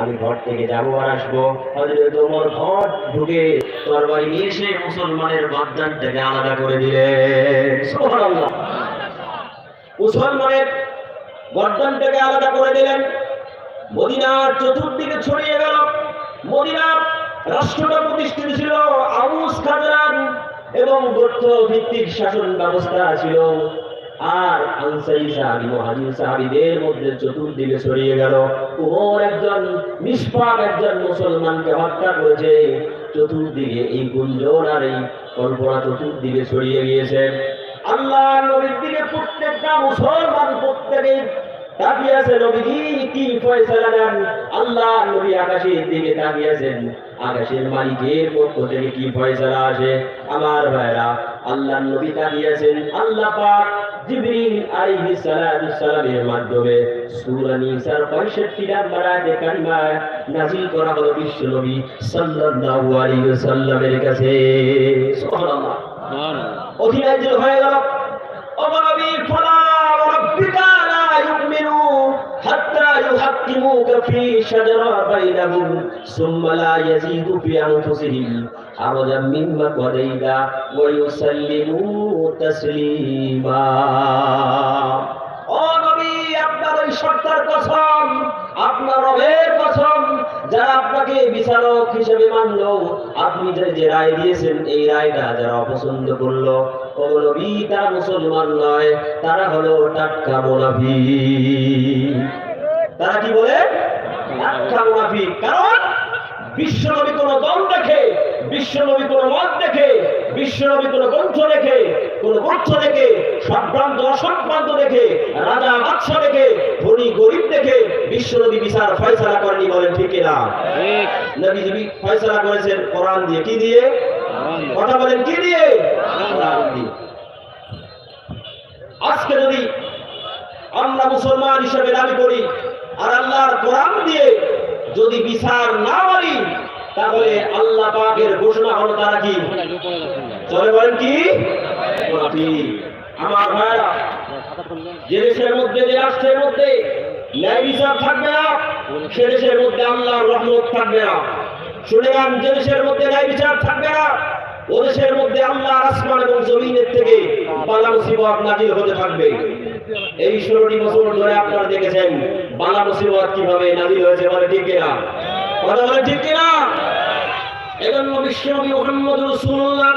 আমি ঘর থেকে যাব আর আসব। তোমার ঘর ঢুকে তরবারি নিয়ে মুসলমানের গদ্দানটাকে আলাদা করে সুবহানাল্লাহ। মুসলমানের গর্দানটাকে আলাদা করে দিলেন। মদিনার চতুর্দিকে ছড়িয়ে গেল। মদিনার রাষ্ট্রটা প্রতিষ্ঠিত ছিল আউস খাজরান এবং গোত্র ভিত্তিক শাসন ব্যবস্থা ছিল। আর আনসারি সাহাবি মহাজির সাহাবিদের মধ্যে চতুর্দিকে ছড়িয়ে গেল। একজন, নিষ্পাপ একজন মুসলমানকে হত্যা করেছে। চতুর্দিকে এই গুঞ্জন আর এই কল্পনা চতুর্দিকে ছড়িয়ে গিয়েছে। আল্লাহ নবীর দিকে প্রত্যেকটা মুসলমান কি ফয়সালা দেন আল্লাহ নবী আকাশের দিকে তাকিয়েছেন আকাশের মালিকের পক্ষ থেকে কি ফয়সালা আসে? আমার ভাইরা, আল্লাহ নবী তাকিয়ে আছেন। আল্লাহ পাক জিবরিল আলাইহিস সালাতু সালামের মাধ্যমে সূরা নিসার 65 নম্বর আয়াতে কারিমা নাযিল করা হলো বিশ্ব নবী সাল্লাল্লাহু আলাইহি ওয়াসাল্লামের কাছে। সুবহানাল্লাহ। অধীনায়িত হয়ে গেল। নবী, আপনার ওই সত্তার কসম, আপনার রবের কসম, যারা আপনাকে বিচারক হিসেবে মানলো, আপনি যে রায় দিয়েছেন, এই রায়টা যারা অপছন্দ করল মুসলমান নয়, তারা হলো টাটকা মোনাফি তারা কি বলে? কারণ বিশ্বনবী কোন দল দেখে বিশ্বনবী কোন মত দেখে বিশ্বনবী কোন গ্রন্থ দেখে কোন গ্রন্থ দেখে সম্ভ্রান্ত অসম্ভ্রান্ত দেখে রাজা বাদশা দেখে ধনী গরিব দেখে বিশ্বনবী বিচার ফয়সালা করেনি বলেন ঠিক কিনা? নবী নবী ফয়সালা করেছেন কোরআন দিয়ে। কি দিয়ে? কথা বলেন কি দিয়ে? দিয়ে। আজকে যদি আমরা মুসলমান হিসেবে দাবি করি আর আল্লাহর কোরআন দিয়ে যদি বিচার না মানি তাহলে আল্লাহ পাকের ঘোষণা হলো তারা কি? চলে বলেন কি? আমার ভাইরা যে দেশের মধ্যে যে রাষ্ট্রের মধ্যে ন্যায় বিচার থাকবে না সে দেশের মধ্যে আল্লাহর রহমত থাকবে না। শুনে যান যে দেশের মধ্যে ন্যায় বিচার থাকবে না ও দেশের মধ্যে আল্লাহ আসমান এবং জমিনের থেকে বালা মুসিবত নাজিল হতে থাকবে। এই ষোলোটি বছর ধরে আপনারা দেখেছেন, বালা মুসিবত কীভাবে নাজিল হয়েছে বলে ঠিক কিনা? কথা বলে ঠিক কিনা? এজন্য বিশ্বনবী মুহাম্মদ রাসূলুল্লাহ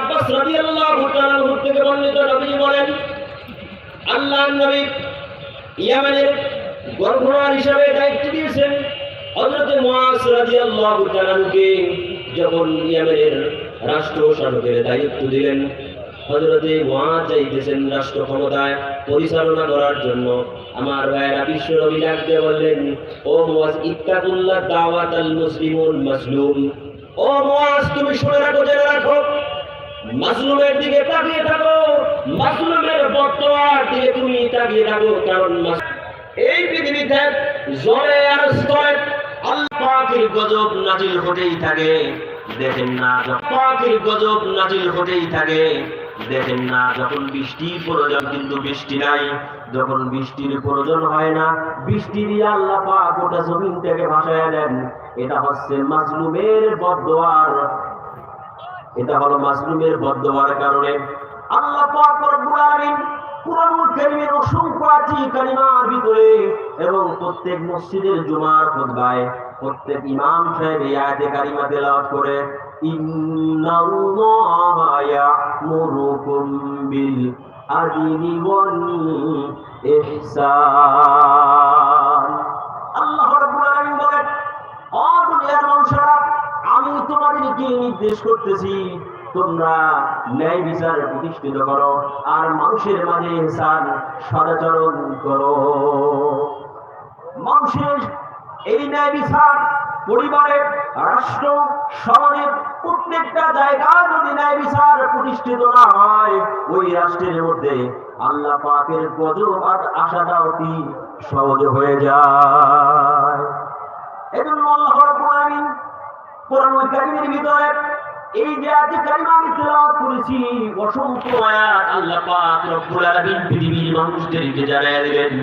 আব্বাস থেকে বর্ণিত নবী বলেন, আল্লাহ নবী ইয়ামানের গভর্নর হিসেবে দায়িত্ব দিয়েছেন। হযরত মুআজ রাদিয়াল্লাহু তাআলা আনহুকে যখন ইয়ামানের রাষ্ট্র শাসকের দায়িত্ব দিলেন হযরতে মুআজ চাইতেছেন রাষ্ট্র ক্ষমতায় পরিচালনা করার জন্য আমার ভাইয়েরা বিশ্ব নবী ডাকতে বললেন, ও মুআজ ইত্তাকুল্লাহ দাওয়াতাল মুসলিমুল মাসলুম ও মুআজ, তুমি শুনে রাখো, জেনে রাখো। মাসলুমের দিকে তাকিয়ে থাকো। মাসলুমের বর্তমান দিকে তুমি তাকিয়ে থাকো, কারণ এই পৃথিবীতে জলে আর স্তরে আল্লাহ পাকের গজব নাজিল হতেই থাকে। দেখেন না পাকের গজব নাজিল হতেই থাকে। দেখেন না, যখন বৃষ্টির প্রয়োজন কিন্তু বৃষ্টি নাই, যখন বৃষ্টির প্রয়োজন হয় না, বৃষ্টি দিয়ে আল্লাহ পাক ওটা জমিন থেকে ভাসায় দেন। এটা হচ্ছে মাজলুমের বদোয়ার এটা হলো মাসলুমের বদ্ধবার কারণে আল্লাহ পাক রব্বুল অসংখ্য আয়াতি কালিমার ভিতরে এবং প্রত্যেক মসজিদের জুমার খুতবায় প্রত্যেক ইমাম সাহেব এই আয়াতে কারিমা তেলাওয়াত করে, ইন্নাল্লাহা ইয়া'মুরুকুম বিল আমি তোমাদেরকে নির্দেশ করতেছি, তোমরা ন্যায় বিচার প্রতিষ্ঠিত করো আর মানুষের মাঝে সদাচরণ করো। মানুষের এই ন্যায় বিচার পরিবারে রাষ্ট্র, সমাজের প্রত্যেকটা জায়গায় যদি ন্যায় বিচার প্রতিষ্ঠিত না হয়, ওই রাষ্ট্রের মধ্যে আল্লাহ পাকের গজব আর আশাটা অতি সহজ হয়ে যায়। এজন্য আল্লাহ রাব্বুল কারীমের ভিতরে এই যে আয়াতে কারিমা আমি তেলাওয়াত করেছি, অসংখ্য আয়াত আল্লাহ পাক রব্বুল আলামিন পৃথিবীর মানুষদেরকে জানায় দিলেন।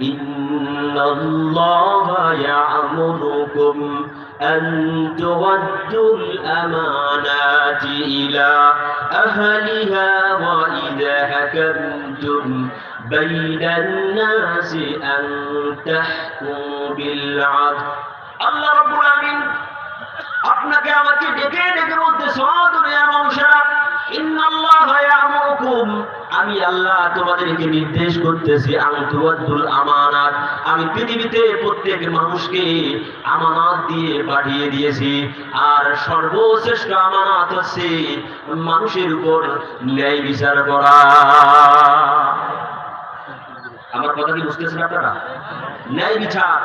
إن الله يأمركم أن تودوا الأمانات إلى أهلها وإذا حكمتم بين الناس أن تحكموا بالعدل الله رب العالمين আপনাকে আমাকে ডেকে ডেকে বলতেছে ও দুনিয়ার মানুষেরা ইন্নাল্লাহ ইয়ামুরুকুম আমি আল্লাহ তোমাদেরকে নির্দেশ করতেছি আনতুয়াদ্দুল আমানাত। আমি পৃথিবীতে প্রত্যেক মানুষকে আমানত দিয়ে পাঠিয়ে দিয়েছি। আর সর্বশ্রেষ্ঠ আমানত হচ্ছে মানুষের উপর ন্যায় বিচার করা। আমার কথা কি বুঝতেছেন আপনারা? ন্যায় বিচার।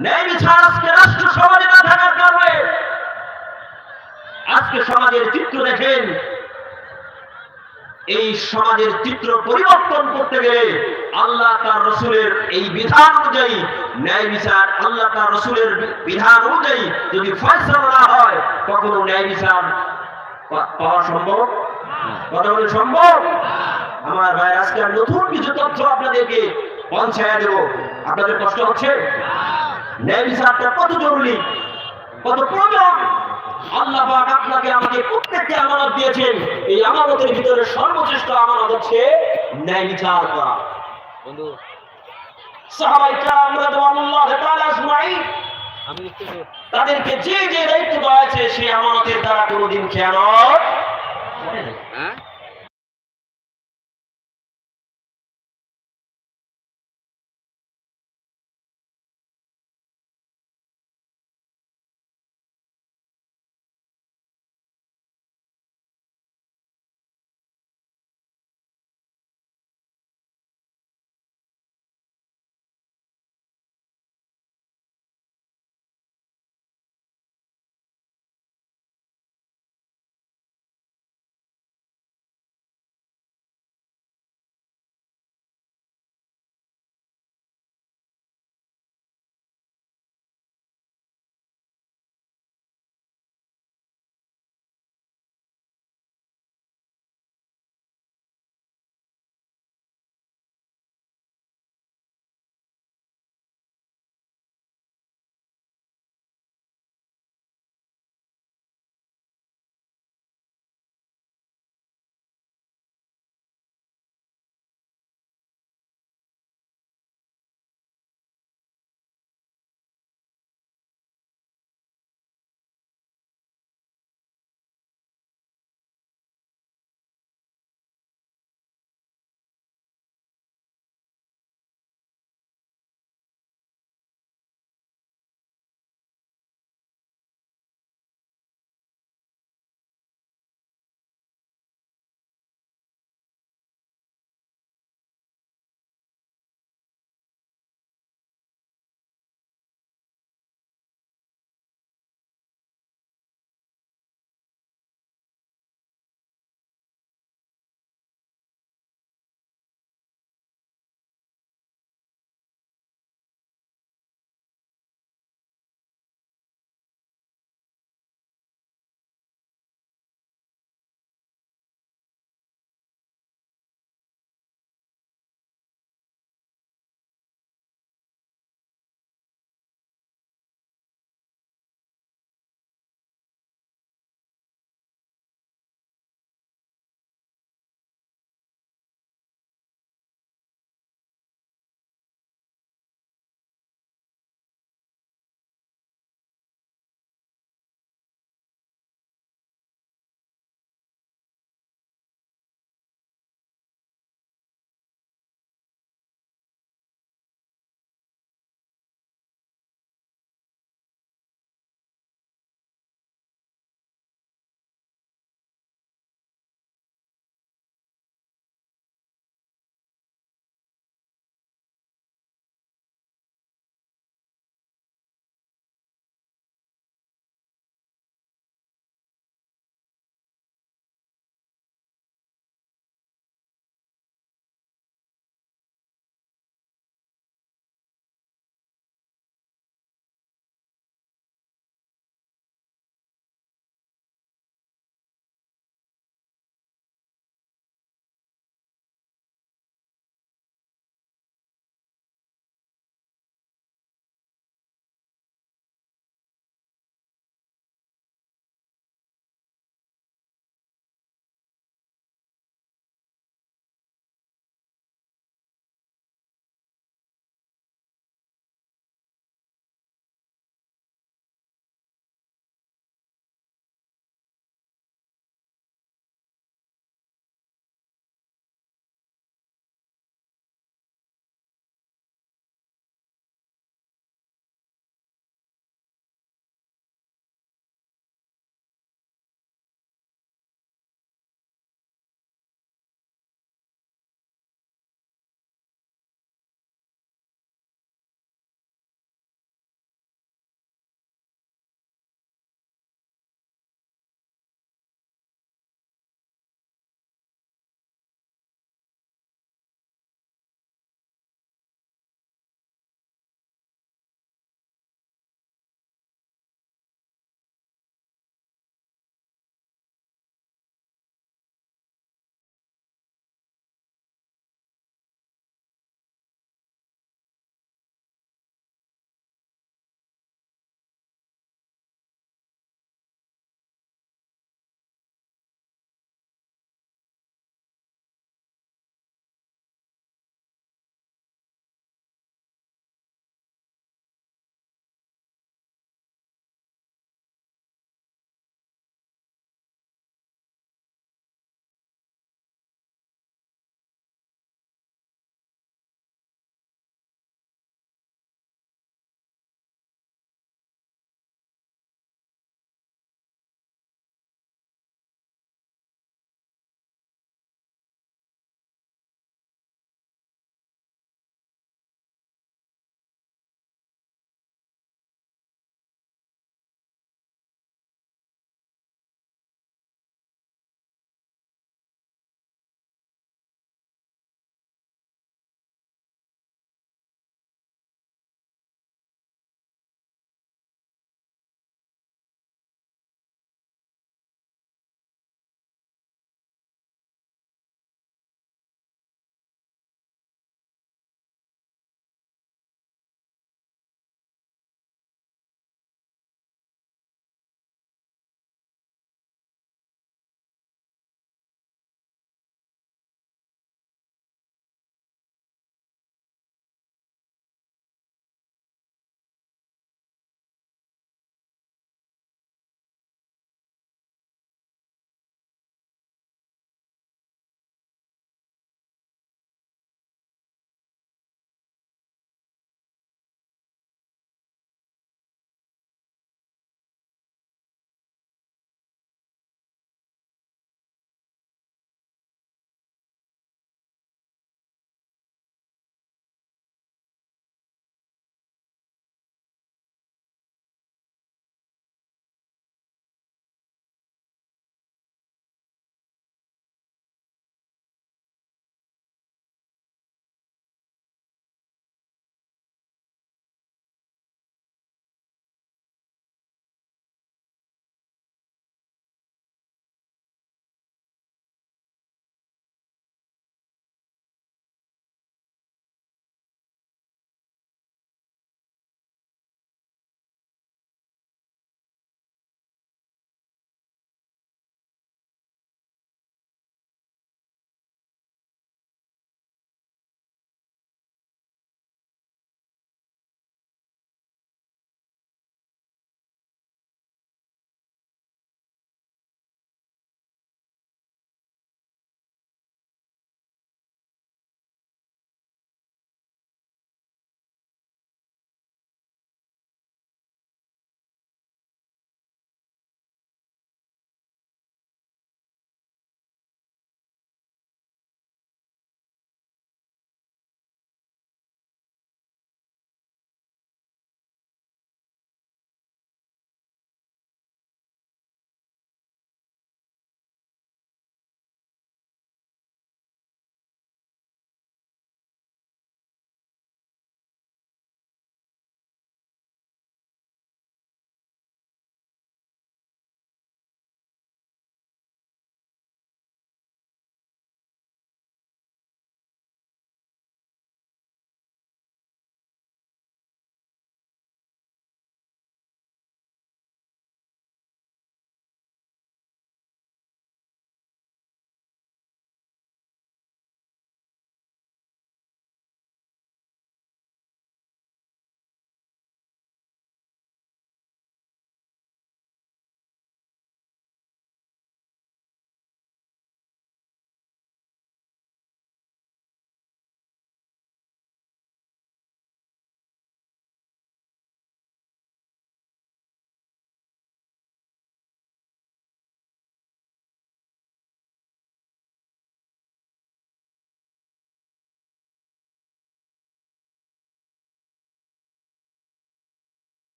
ন্যায় বিচার আজকে রাষ্ট্র সমাজে না থাকার কারণে আজকে সমাজের চিত্র দেখেন। এই সমাজের চিত্র পরিবর্তন করতে গেলে আল্লাহ তার রসুলের এই বিধান অনুযায়ী, ন্যায় বিচার আল্লাহ তার রসুলের বিধান অনুযায়ী যদি ফয়সলা হয়, কখনো ন্যায় বিচার পাওয়া সম্ভব? কথা বলে সম্ভব? আমার ভাই আজকে নতুন কিছু তথ্য আপনাদেরকে পৌঁছায় দেব। আপনাদের কষ্ট হচ্ছে? ন্যায় বিচারটা কত জরুরি, কত প্রয়োজন? আল্লাহ পাক আপনাকে আমাকে প্রত্যেককে আমানত দিয়েছেন এই আমানতের ভিতরে সর্বশ্রেষ্ঠ আমানত হচ্ছে ন্যায় বিচার করা বন্ধু সাহাবাই کرام রাদিয়াল্লাহু তাআলা আজমাইন আমি একটু তাদেরকে যে যে দায়িত্ব দেওয়া আছে সেই আমানতের দ্বারা কোনোদিন খেয়ানত করে নাই। হ্যাঁ